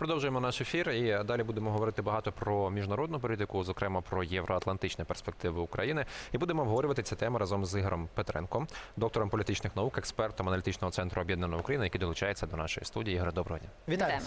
Продовжуємо наш ефір і далі будемо говорити багато про міжнародну політику, зокрема про євроатлантичні перспективи України. І будемо обговорювати цю тему разом з Ігорем Петренком, доктором політичних наук, експертом аналітичного центру Об'єднаної України, який долучається до нашої студії. Ігоре, доброго дня. Вітаю.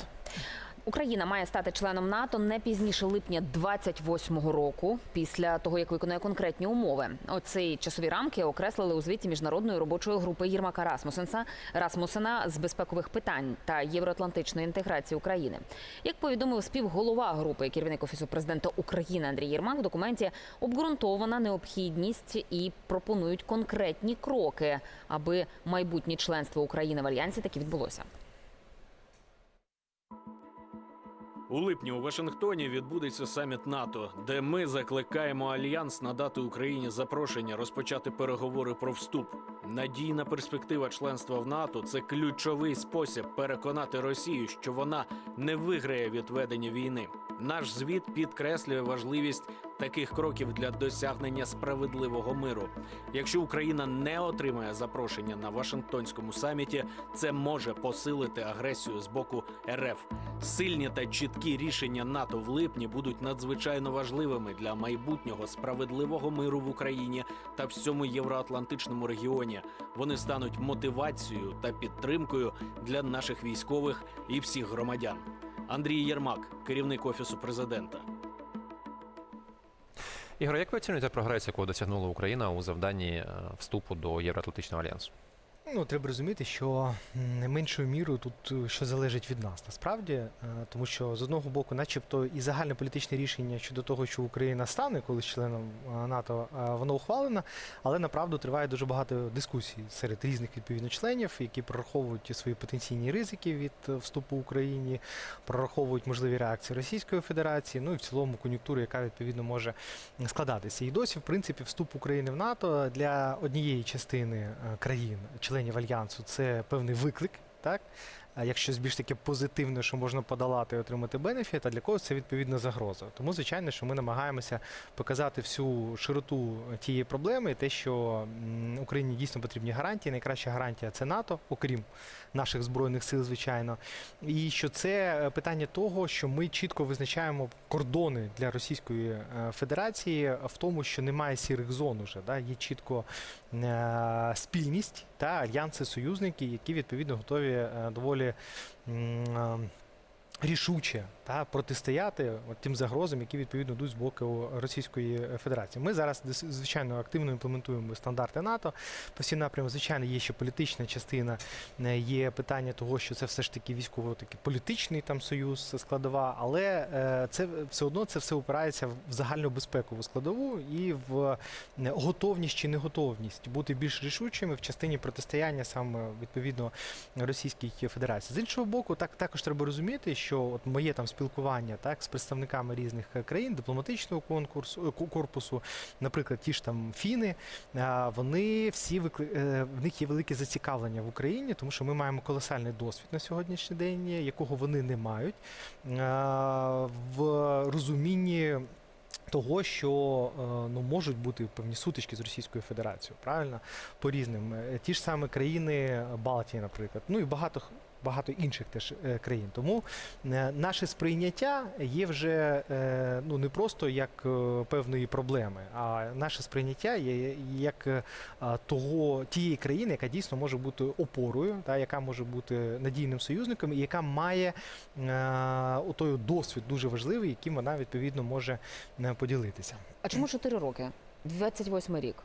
Україна має стати членом НАТО не пізніше липня 28-го року, після того як виконує конкретні умови. Оці часові рамки окреслили у звіті міжнародної робочої групи Єрмака Расмусенса Расмусена з безпекових питань та євроатлантичної інтеграції України. Як повідомив співголова групи, керівник офісу президента України Андрій Єрмак, в документі обґрунтована необхідність і пропонують конкретні кроки, аби майбутнє членство України в альянсі таки відбулося. У липні у Вашингтоні відбудеться саміт НАТО, де ми закликаємо альянс надати Україні запрошення розпочати переговори про вступ. Надійна перспектива членства в НАТО це ключовий спосіб переконати Росію, що вона не виграє від ведення війни. Наш звіт підкреслює важливість таких кроків для досягнення справедливого миру. Якщо Україна не отримає запрошення на Вашингтонському саміті, це може посилити агресію з боку РФ. Сильні та чіткі рішення НАТО в липні будуть надзвичайно важливими для майбутнього справедливого миру в Україні та всьому євроатлантичному регіоні. Вони стануть мотивацією та підтримкою для наших військових і всіх громадян. Андрій Єрмак, керівник офісу президента. Ігор, як ви оцінюєте прогрес, якого досягнула Україна у завданні е, вступу до Євроатлантичного альянсу? Ну, треба розуміти, що не меншою мірою тут е, що залежить від нас, насправді, Е, тому що з одного боку, начебто, і загальне політичне рішення щодо того, що Україна стане колись членом е, НАТО, воно ухвалено, але направду триває дуже багато дискусій серед різних відповідно членів, які прораховують свої потенційні ризики від вступу Україні, прораховують можливі реакції Російської Федерації, ну і в цілому кон'юнктуру, яка відповідно може складатися. І досі, в принципі, вступ України в НАТО для однієї частини країн, членів альянсу, це певний виклик, так. Якщо більш таке позитивне, що можна подолати і отримати бенефіт, а для когось це відповідно загроза. Тому, звичайно, що ми намагаємося показати всю широту тієї проблеми, те, що Україні дійсно потрібні гарантії. Найкраща гарантія це НАТО, окрім наших збройних сил, звичайно. І що це е, питання того, що ми чітко визначаємо кордони для Російської е, Федерації в тому, що немає сірих зон уже. Да? Є чітко е, спільність та альянси союзники, які відповідно готові е, доволі. Рішуче та протистояти от тим загрозам, які відповідно йдуть з боку Російської Федерації. Ми зараз звичайно активно імплементуємо стандарти НАТО. По всім напрямам, звичайно, є ще політична частина, е, є питання того, що це все ж таки військово такий політичний там союз складова, але е, це все одно це все опирається в загальну безпекову складову і в е, готовність чи неготовність бути більш рішучими в частині протистояння саме відповідно Російській Федерації. З іншого боку, так також треба розуміти, що от моє там спілкування так з представниками різних е, країн, дипломатичного конкурсу е, корпусу, наприклад, ті ж там фіни, вони всі е, в них є велике зацікавлення в Україні, тому що ми маємо колосальний досвід на сьогоднішній день, якого вони не мають в розумінні. Того, що е, ну можуть бути певні сутички з Російською Федерацією, правильно по різним Е, ті ж самі країни Балтії, наприклад, ну і багато багато інших теж е, країн. Тому е, наше сприйняття є вже е, ну не просто як певної проблеми, а наше сприйняття є як того тієї країни, яка дійсно може бути опорою, та яка може бути надійним союзником, і яка має той досвід дуже важливий, яким вона відповідно може поділитися. А чому 4 роки? 28 рік.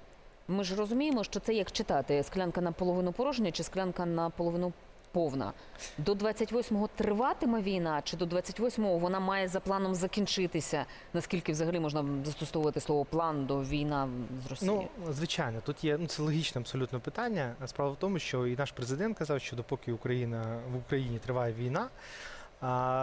Ми ж розуміємо, що це як читати склянка наполовину порожня чи склянка наполовину повна. До 28-го триватиме війна, чи до 28-го вона має за планом закінчитися? Наскільки взагалі можна застосовувати слово план до війна з Росією? Ну, звичайно, тут є ну це логічне абсолютно питання. Справа в тому, що і наш президент казав, що допоки Україна в Україні триває війна.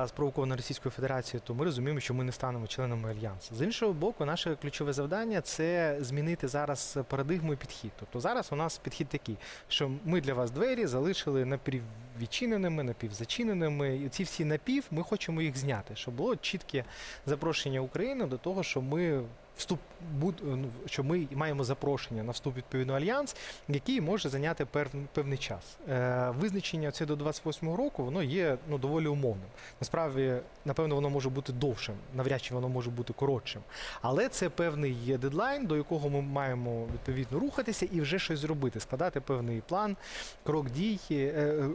Спровокована Російською Федерацією, то ми розуміємо, що ми не станемо членами альянсу. З іншого боку, наше ключове завдання це змінити зараз парадигму і підхід. Тобто зараз у нас підхід такий, що ми для вас двері залишили напіввідчиненими, напівзачиненими. І ці всі напів ми хочемо їх зняти, щоб було чітке запрошення України до того, що ми вступ буд, ну, що ми маємо запрошення на вступ відповідно альянс, який може зайняти пев, певний час. Е, визначення це до 28-го року, воно є ну доволі умовним. Насправді, напевно, воно може бути довшим, навряд чи воно може бути коротшим. Але це певний є дедлайн, до якого ми маємо відповідно рухатися і вже щось зробити, складати певний план, крок дій, е, е,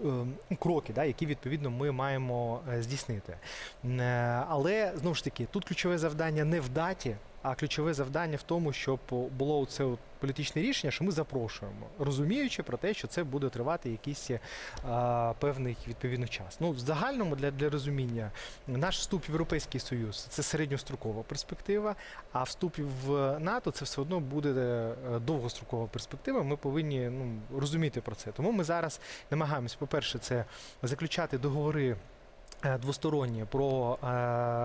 е, кроки, да, які відповідно ми маємо е, здійснити. Е, Але знову ж таки, тут ключове завдання не в даті. А ключове завдання в тому, щоб було це політичне рішення, що ми запрошуємо, розуміючи про те, що це буде тривати якийсь е, певний відповідно час. Ну, в загальному для, для розуміння, наш вступ в Європейський Союз це середньострокова перспектива, а вступ в НАТО це все одно буде е, довгострокова перспектива. Ми повинні ну, розуміти про це. Тому ми зараз намагаємось, по-перше, це заключати договори. Е, Двосторонні про е,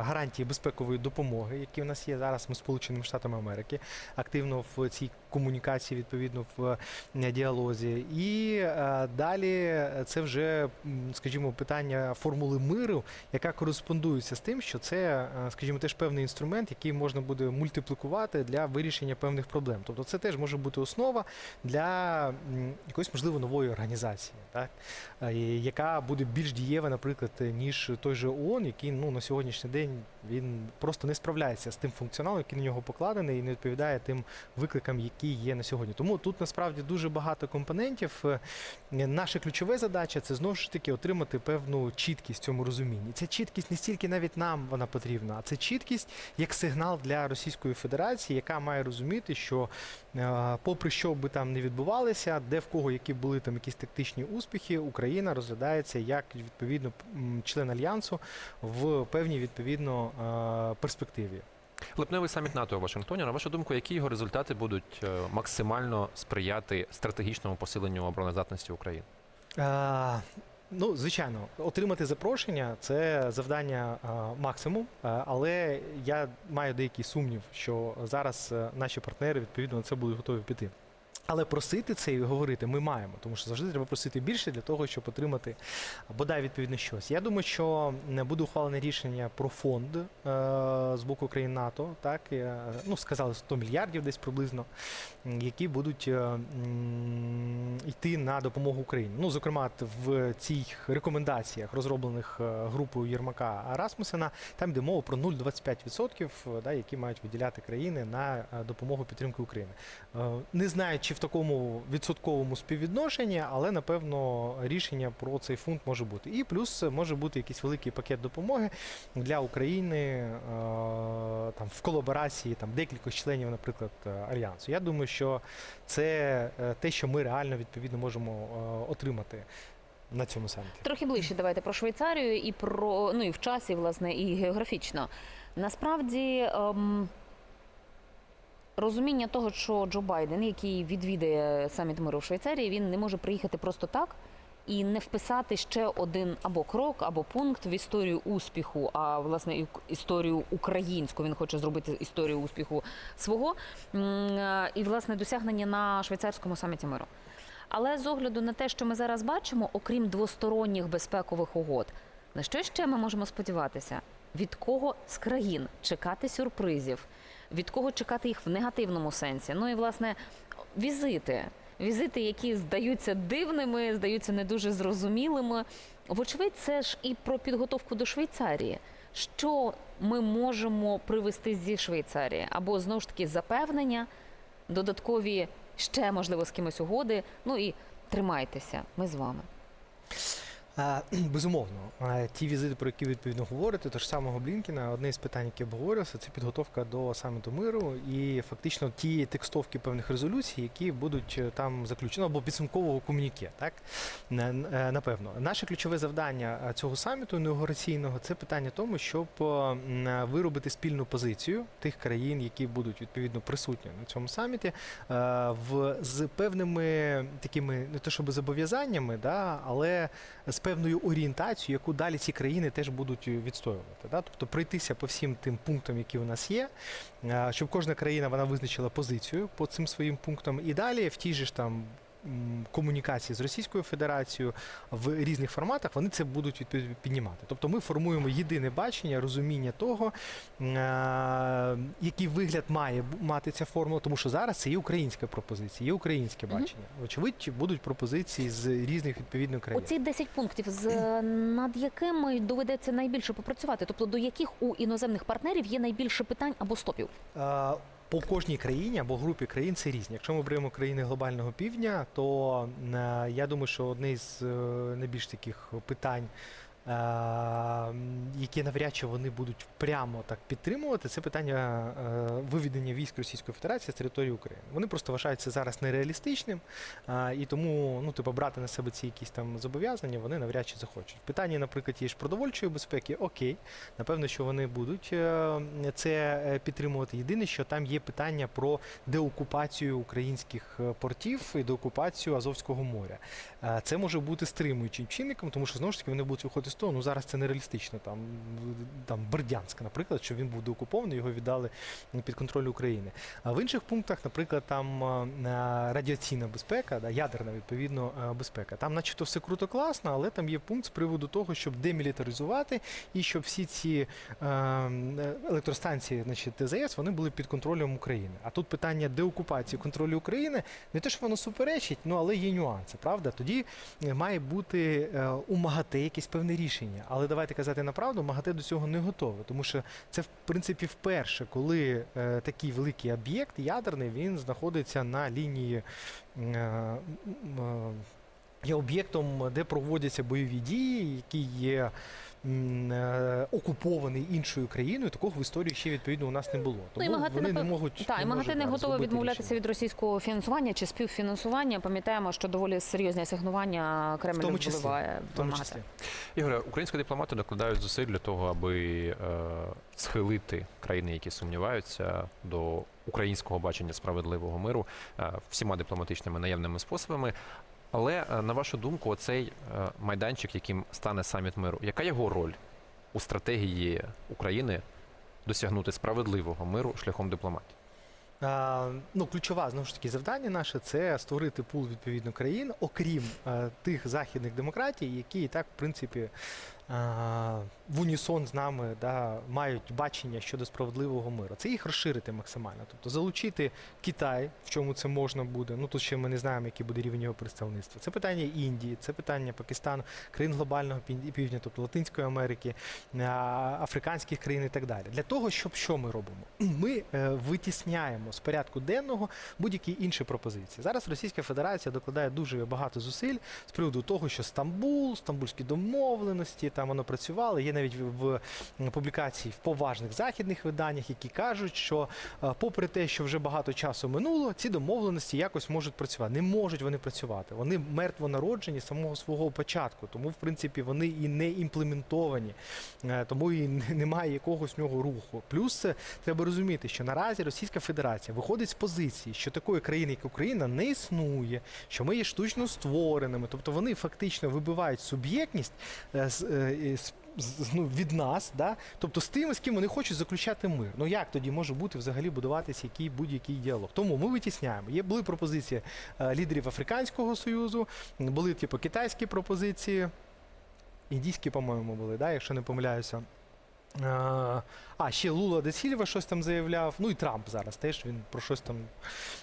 гарантії безпекової допомоги, які в нас є зараз. Ми Сполученими Штатами Америки активно в цій комунікації, відповідно в е, діалозі. І е, далі це вже, скажімо, питання формули миру, яка кореспондується з тим, що це, е, скажімо, теж певний інструмент, який можна буде мультиплікувати для вирішення певних проблем. Тобто, це теж може бути основа для якоїсь можливо нової організації, так яка буде більш дієва, наприклад, ніж той же ООН, який ну на сьогоднішній день він просто не справляється з тим функціоналом, який на нього покладений, і не відповідає тим викликам, які є на сьогодні. Тому тут насправді дуже багато компонентів. Е, Наша ключова задача це знову ж таки отримати певну чіткість в цьому розумінні. Ця чіткість не стільки навіть нам вона потрібна, а це чіткість як сигнал для Російської Федерації, яка має розуміти, що е, попри що би там не відбувалося, де в кого які були там якісь тактичні успіхи, Україна розглядається як відповідно член альянсу в певній відповідно е, перспективі. Липневий саміт НАТО у Вашингтоні. На вашу думку, які його результати будуть е, максимально сприяти стратегічному посиленню обороноздатності України? А... Ну, звичайно, отримати запрошення це завдання е, максимум, е, але я маю деякий сумнів, що зараз е, наші партнери відповідно на це будуть готові піти. Але просити це і говорити ми маємо, тому що завжди треба просити більше для того, щоб отримати бодай відповідно щось. Я думаю, що не буде ухвалене рішення про фонд е, з боку країн НАТО, так е, ну сказали 100 мільярдів десь приблизно, які будуть е, йти на допомогу Україні. Ну, зокрема, в цих рекомендаціях, розроблених е, групою Єрмака Расмусена, там йде мова про 0,25%, е, да, які мають виділяти країни на е, допомогу підтримки України. Е, Не знаю, чи в такому відсотковому співвідношенні, але напевно рішення про цей фонд може бути. І плюс може бути якийсь великий пакет допомоги для України е, там в колаборації там декількох членів, наприклад, альянсу. Я думаю, що це е, те, що ми реально відповідно можемо е, отримати на цьому саміті. Трохи ближче давайте про Швейцарію і про ну і в часі, власне, і географічно. Насправді. Ем... Розуміння того, що Джо Байден, який відвідає саміт миру в Швейцарії, він не може приїхати просто так і не вписати ще один або крок, або пункт в історію успіху, а власне історію українську. Він хоче зробити історію успіху свого і власне досягнення на швейцарському саміті миру. Але з огляду на те, що ми зараз бачимо, окрім двосторонніх безпекових угод, на що ще ми можемо сподіватися? Від кого з країн чекати сюрпризів? Від кого чекати їх в негативному сенсі? Ну і власне візити. Візити, які здаються дивними, здаються не дуже зрозумілими. Вочевидь, це ж і про підготовку до Швейцарії. Що ми можемо привезти зі Швейцарії? Або знову ж таки запевнення, додаткові ще можливо з кимось угоди. Ну і тримайтеся, ми з вами. Безумовно, ті візити, про які відповідно говорите, то ж самого Блінкіна, одне з питань, яке обговорювався, це підготовка до саміту миру і фактично ті текстовки певних резолюцій, які будуть е, там заключені, або підсумкового комуніке, так Е, напевно. Наше ключове завдання е, цього саміту інаугураційного це питання тому, щоб виробити спільну позицію тих країн, які будуть відповідно присутні на цьому саміті, в з певними такими не то щоб зобов'язаннями, да, але з певною орієнтацією, яку далі ці країни теж будуть відстоювати. Да? Тобто пройтися по всім тим пунктам, які у нас є, щоб кожна країна вона визначила позицію по цим своїм пунктам, і далі в тій же ж там. Комунікації з Російською Федерацією в різних форматах, вони це будуть піднімати. Тобто ми формуємо єдине бачення, розуміння того, е, який вигляд має мати ця формула, тому що зараз це є українська пропозиція, є українське бачення. Очевидь, будуть пропозиції з різних відповідно країн. Оці 10 пунктів, з над якими доведеться найбільше попрацювати, тобто до яких у іноземних партнерів є найбільше питань або стопів. По кожній країні або групі країн це різні. Якщо ми беремо країни глобального півдня, то е, я думаю, що одне з е, найбільш таких питань, які навряд чи вони будуть прямо так підтримувати, це питання е, виведення військ Російської Федерації з території України. Вони просто вважають це зараз нереалістичним, е, і тому ну, типу, брати на себе ці якісь там зобов'язання вони навряд чи захочуть. Питання, наприклад, є ж продовольчої безпеки, окей, напевно, що вони будуть е, це підтримувати. Єдине, що там є питання про деокупацію українських портів і деокупацію Азовського моря. Це може бути стримуючим чинником, тому що знову ж таки вони будуть виходити того, ну зараз це нереалістично. Там, там Бердянськ, наприклад, що він був деокупований, його віддали під контроль України. А в інших пунктах, наприклад, там е, радіаційна безпека, да, ядерна відповідно е, безпека. Там, начебто, все круто класно, але там є пункт з приводу того, щоб демілітаризувати і щоб всі ці е, електростанції, значить, ТЗС, вони були під контролем України. А тут питання деокупації контролю України не те, що воно суперечить, ну але є нюанси, правда? Тоді має бути у МАГАТЕ якесь певне рішення. Але давайте казати на правду, МАГАТЕ до цього не готове, тому що це в принципі вперше, коли е, такий великий об'єкт ядерний він знаходиться на лінії. е, е, Є об'єктом, де проводяться бойові дії, який є окупований іншою країною. Такого в історії ще відповідно у нас не було. Ну, і Тому вони не можуть Так, і не МАГАТЕ можуть, не зробити відмовлятися рішення. від російського фінансування чи співфінансування. Пам'ятаємо, що доволі серйозні асигнування Кремль В тому числі, вливає В тому числі. Ігоре, українські дипломати докладають зусиль для того, аби е, схилити країни, які сумніваються до українського бачення справедливого миру е, всіма дипломатичними наявними способами. Але е, на вашу думку, оцей е, майданчик, яким стане саміт миру, яка його роль у стратегії України досягнути справедливого миру шляхом дипломатії? Ну, ключове знову ж таки завдання наше це створити пул відповідно країн, окрім е, тих західних демократій, які і так, в принципі, в унісон з нами да, мають бачення щодо справедливого миру. Це їх розширити максимально. Тобто залучити Китай, в чому це можна буде. Ну тут ще ми не знаємо, який буде рівень його представництва. Це питання Індії, це питання Пакистану, країн глобального пів- півдня, тобто Латинської Америки, африканських країн і так далі. Для того, щоб що ми робимо? Ми е, витісняємо з порядку денного будь-які інші пропозиції. Зараз Російська Федерація докладає дуже багато зусиль з приводу того, що Стамбул, стамбульські домовленості, там воно працювало. Є навіть в, публікації в поважних західних виданнях, які кажуть, що е, попри те, що вже багато часу минуло, ці домовленості якось можуть працювати. Не можуть вони працювати. Вони мертвонароджені з самого свого початку, тому в принципі вони і не імплементовані, Е, тому і немає якогось нього руху. Плюс це треба розуміти, що наразі Російська Федерація виходить з позиції, що такої країни, як Україна, не існує, що ми є штучно створеними. Тобто вони фактично вибивають суб'єктність е, ну, від нас, да? тобто з тими, з ким вони хочуть заключати мир. Ну як тоді може бути взагалі будуватися який будь-який діалог? Тому ми витісняємо. Є були пропозиції е, лідерів Африканського союзу, були типу китайські пропозиції. Індійські, по-моєму, були, да, якщо не помиляюся. А, ще Лула де Сільва щось там заявляв. Ну і Трамп зараз теж він про щось там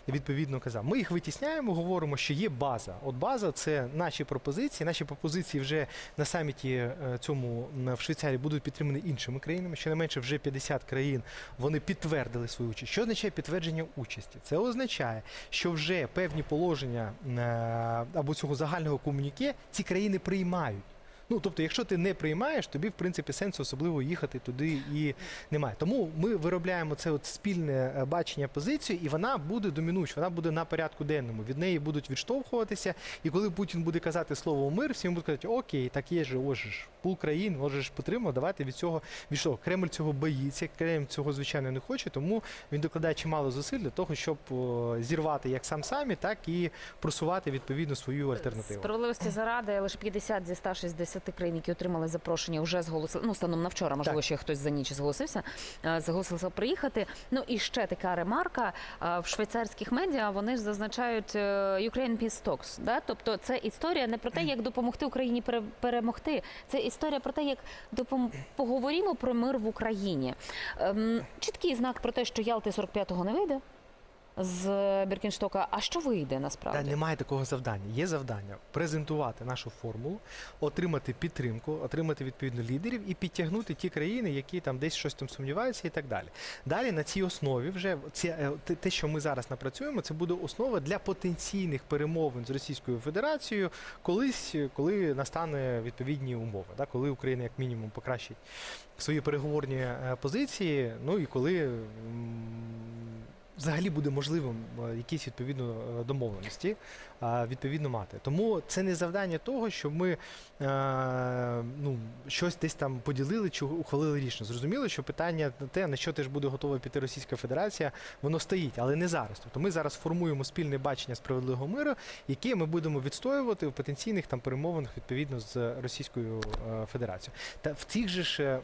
відповідно казав. Ми їх витісняємо, говоримо, що є база. От база це наші пропозиції. Наші пропозиції вже на саміті е, цьому в Швейцарії будуть підтримані іншими країнами. Щонайменше вже 50 країн вони підтвердили свою участь. Що означає підтвердження участі? Це означає, що вже певні положення е, або цього загального комуніке ці країни приймають. Ну, тобто, якщо ти не приймаєш, тобі в принципі сенсу особливо їхати туди і немає. Тому ми виробляємо це от спільне е, бачення позиції, і вона буде домінуюча, вона буде на порядку денному. Від неї будуть відштовхуватися. І коли Путін буде казати слово мир, всі будуть казати, окей, так є же, ось ж пул країн, же ж давайте від цього відштовх. Кремль цього боїться, Кремль цього звичайно не хоче, тому він докладає чимало зусиль для того, щоб зірвати як сам самі, так і просувати відповідно свою альтернативу. Справедливості заради лише 50 зі 160 10 країн, які отримали запрошення, вже зголосили. Ну, станом на вчора, можливо, Так. ще хтось за ніч зголосився. е, Зголосився приїхати. Ну і ще така ремарка е, в швейцарських медіа. Вони ж зазначають е, Ukraine Peace Talks, Да? Тобто, це історія не про те, як допомогти Україні пере- перемогти. Це історія про те, як допом... поговоримо про мир в Україні. Ем, чіткий знак про те, що Ялти 45-го не вийде. З Біркінштока, а що вийде насправді? Та немає такого завдання. Є завдання презентувати нашу формулу, отримати підтримку, отримати відповідно лідерів і підтягнути ті країни, які там десь щось там сумніваються, і так далі. Далі на цій основі вже ці, е, те- що ми зараз напрацюємо, це буде основа для потенційних перемовин з Російською Федерацією, колись, коли настане відповідні умови, да, коли Україна як мінімум покращить свої переговорні е, позиції, ну і коли. Взагалі буде можливим е, якісь відповідно е, домовленості відповідно мати. Тому це не завдання того, щоб ми е, ну, щось десь там поділили чи ухвалили рішення. Зрозуміло, що питання на те, на що теж буде готова піти Російська Федерація, воно стоїть, але не зараз. Тобто ми зараз формуємо спільне бачення справедливого миру, яке ми будемо відстоювати в потенційних там перемовинах відповідно з Російською Федерацією. Та в цих же ж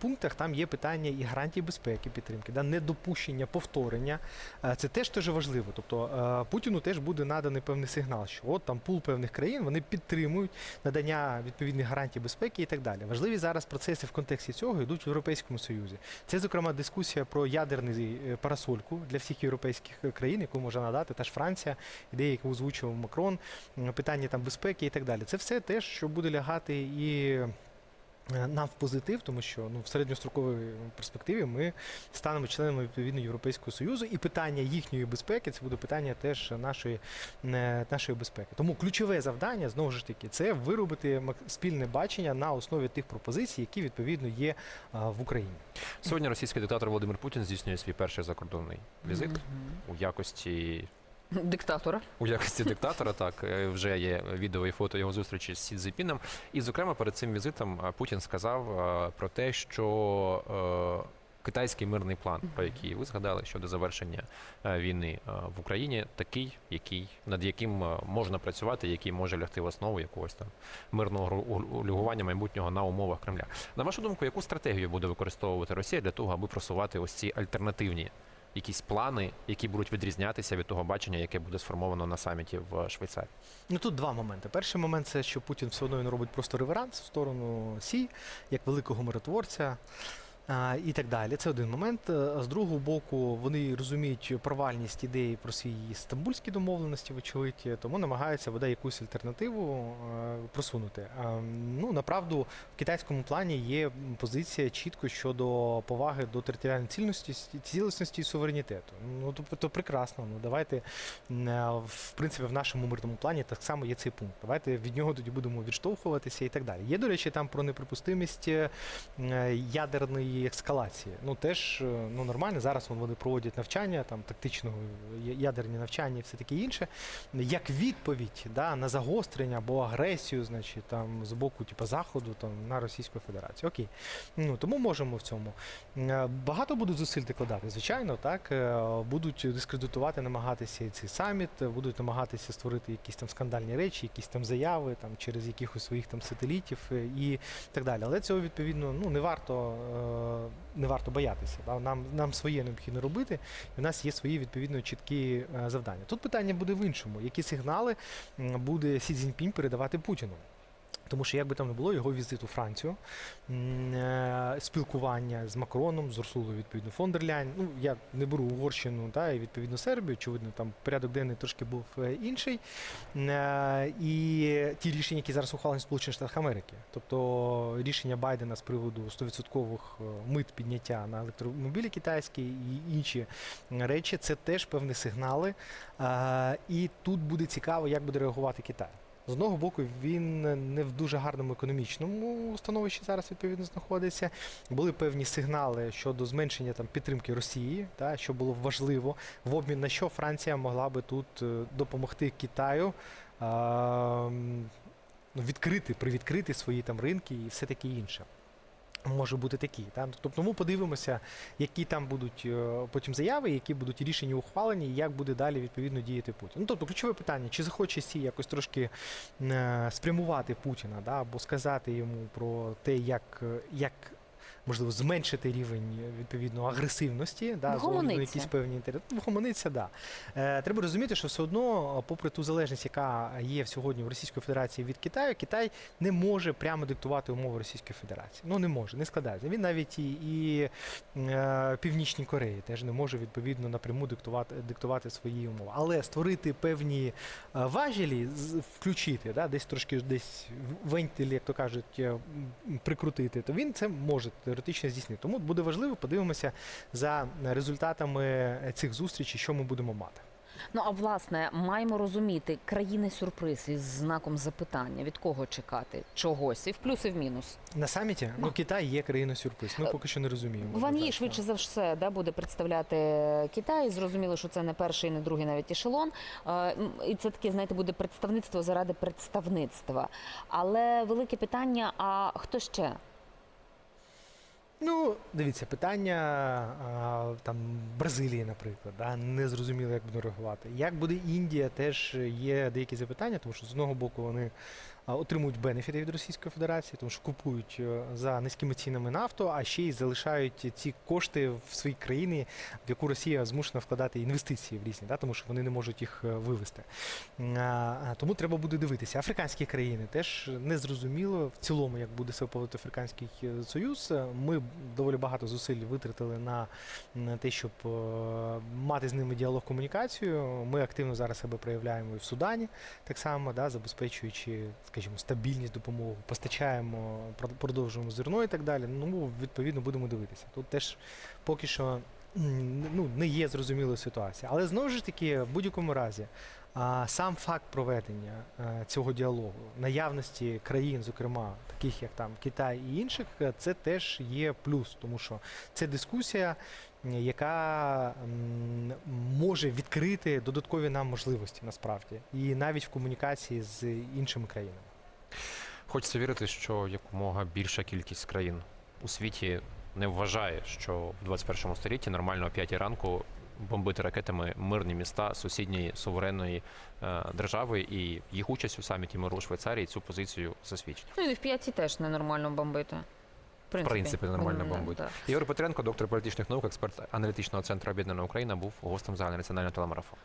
пунктах там є питання і гарантії безпеки підтримки, да, недопущення повторення. Е, Це теж дуже важливо. Тобто е, Путіну теж буде наданий певний сигнал, що от там пул певних країн вони підтримують надання відповідних гарантій безпеки і так далі. Важливі зараз процеси в контексті цього йдуть в Європейському Союзі. Це, зокрема, дискусія про ядерний е, парасольку для всіх європейських країн, яку може надати та ж Франція, ідея, яку озвучував Макрон, питання там безпеки і так далі. Це все те, що буде лягати і. Е, Нам в позитив, тому що ну в середньостроковій перспективі ми станемо членами відповідно Європейського союзу, і питання їхньої безпеки це буде питання теж нашої, е, нашої безпеки. Тому ключове завдання знову ж таки це виробити мак- спільне бачення на основі тих пропозицій, які відповідно є в Україні. Сьогодні російський диктатор Володимир Путін здійснює свій перший закордонний візит Мгм. у якості Диктатора. у якості диктатора. Так е, вже є відео і фото його зустрічі з Сі Цзіпіном. І, зокрема, перед цим візитом е, Путін сказав е, про те, що. Китайський мирний план, про який ви згадали щодо завершення війни в Україні, такий, який над яким можна працювати, який може лягти в основу якогось там мирного урегулювання майбутнього на умовах Кремля. На вашу думку, яку стратегію буде використовувати Росія для того, аби просувати ось ці альтернативні якісь плани, які будуть відрізнятися від того бачення, яке буде сформовано на саміті в Швейцарії? Ну тут два моменти. Перший момент це що Путін все одно він робить просто реверанс в сторону Сі, як великого миротворця. І так далі. Це один момент. Е, З другого боку, вони розуміють провальність ідеї про свої стамбульські домовленості, вочевидь, тому намагаються бодай якусь альтернативу е, просунути. Ну, направду, в китайському плані є позиція чітко щодо поваги до територіальної цільності, цілісності і суверенітету. Ну, то, то прекрасно. Ну, давайте е, в принципі в нашому мирному плані так само є цей пункт. Давайте від нього тоді будемо відштовхуватися і так далі. Є, до речі, там про неприпустимість е, ядерної ескалації. Ну теж е, ну нормально. Зараз вони проводять навчання, там тактичного ядерні навчання і все таке інше. Як відповідь да, на загострення або агресію, значить, там з боку типу, заходу там на Російську Федерацію. Окей. Ну тому можемо в цьому. Е, Багато будуть зусиль докладати, звичайно, так е, будуть дискредитувати, намагатися і цей саміт, будуть намагатися створити якісь там скандальні речі, якісь там заяви там через якихось своїх там сателітів і так далі. Але цього відповідно ну не варто не варто боятися. да. Нам нам своє необхідно робити, і в нас є свої відповідно чіткі е, завдання. Тут питання буде в іншому: які сигнали буде Сі Цзіньпінь передавати Путіну? Тому що як би там не було, його візит у Францію, е, спілкування з Макроном, з Урсулою, відповідно, фон дер Ляйн. Ну, я не беру Угорщину та, і відповідно Сербію, очевидно, там порядок денний трошки був е, інший. Е, І ті рішення, які зараз ухвалені Сполучених Штатах Америки, тобто рішення Байдена з приводу 100% мит підняття на електромобілі китайські і інші речі, це теж певні сигнали. І тут буде цікаво, як буде реагувати Китай. З одного боку, він не в дуже гарному економічному становищі зараз відповідно знаходиться. Були певні сигнали щодо зменшення там підтримки Росії, та що було важливо, в обмін на що Франція могла би тут е, допомогти Китаю. Е відкрити, привідкрити свої там ринки і все таке інше. Може бути такий. Та? Тобто ми подивимося, які там будуть е, потім заяви, які будуть рішення ухвалені, і як буде далі відповідно діяти Путін. Ну тобто ключове питання, чи захоче Сі якось трошки е, спрямувати Путіна, да? або сказати йому про те, як, як можливо зменшити рівень е, відповідно агресивності, да, з огляду на якісь певні інтереси. Ну, Вгомониться, да. Е, треба розуміти, що все одно, попри ту залежність, яка є сьогодні в Російської Федерації від Китаю, Китай не може прямо диктувати умови Російської Федерації. Ну не може, не складається. Він навіть і, і е, Північній Кореї теж не може відповідно напряму диктувати, диктувати свої умови. Але створити певні е, важелі, з- включити, да, десь трошки десь в- вентиль, як то кажуть, е, прикрутити, то він це може теоретично здійснити. Тому буде важливо, подивимося за результатами цих зустрічей, що ми будемо мати. Ну а власне маємо розуміти країни сюрприз із знаком запитання. Від кого чекати? Чогось і в плюс, і в мінус. На саміті ну Китай є країною сюрприз. Ми поки що не розуміємо. Ван Так, швидше за все да, буде представляти Китай. Зрозуміло, що це не перший, не другий навіть ешелон. Е, І це таке, знаєте, буде представництво заради представництва. Але велике питання: а хто ще? Ну, дивіться, питання там Бразилії, наприклад, да, не зрозуміло, як буде реагувати. Як буде Індія, теж є деякі запитання, тому що з одного боку вони отримують бенефіти від Російської Федерації, тому що купують е, за низькими цінами нафту, а ще й залишають ці кошти в свої країни, в яку Росія змушена вкладати інвестиції в різні, да, тому що вони не можуть їх е, вивести. Тому треба буде дивитися. Африканські країни теж не зрозуміло в цілому, як буде себе поводити Африканський е, Союз. Ми доволі багато зусиль витратили на, те, щоб мати з ними діалог комунікацію. Ми активно зараз себе проявляємо і в Судані, так само, да, забезпечуючи, скажімо, стабільність допомоги, постачаємо, продовжуємо зерно і так далі. Ну, відповідно, будемо дивитися. Тут теж поки що ну, не є зрозумілою ситуація. Але знову ж таки, в будь-якому разі, а, сам факт проведення е, цього діалогу, наявності країн, зокрема таких як там Китай і інших, е, це теж є плюс, тому що це дискусія, яка може відкрити додаткові нам можливості насправді, і навіть в комунікації з іншими країнами. Хочеться вірити, що якомога більша кількість країн у світі не вважає, що в 21 столітті нормально о 5 ранку бомбити ракетами мирні міста сусідньої суверенної е, держави, і їх участь у саміті миру у Швейцарії цю позицію засвідчить. Ну і в п'ятці теж ненормально бомбити. В В принципі, нормально так. Ігор Петренко, доктор політичних наук, експерт аналітичного центру Об'єднана Україна, був гостем загальнонаціонального телемарафону.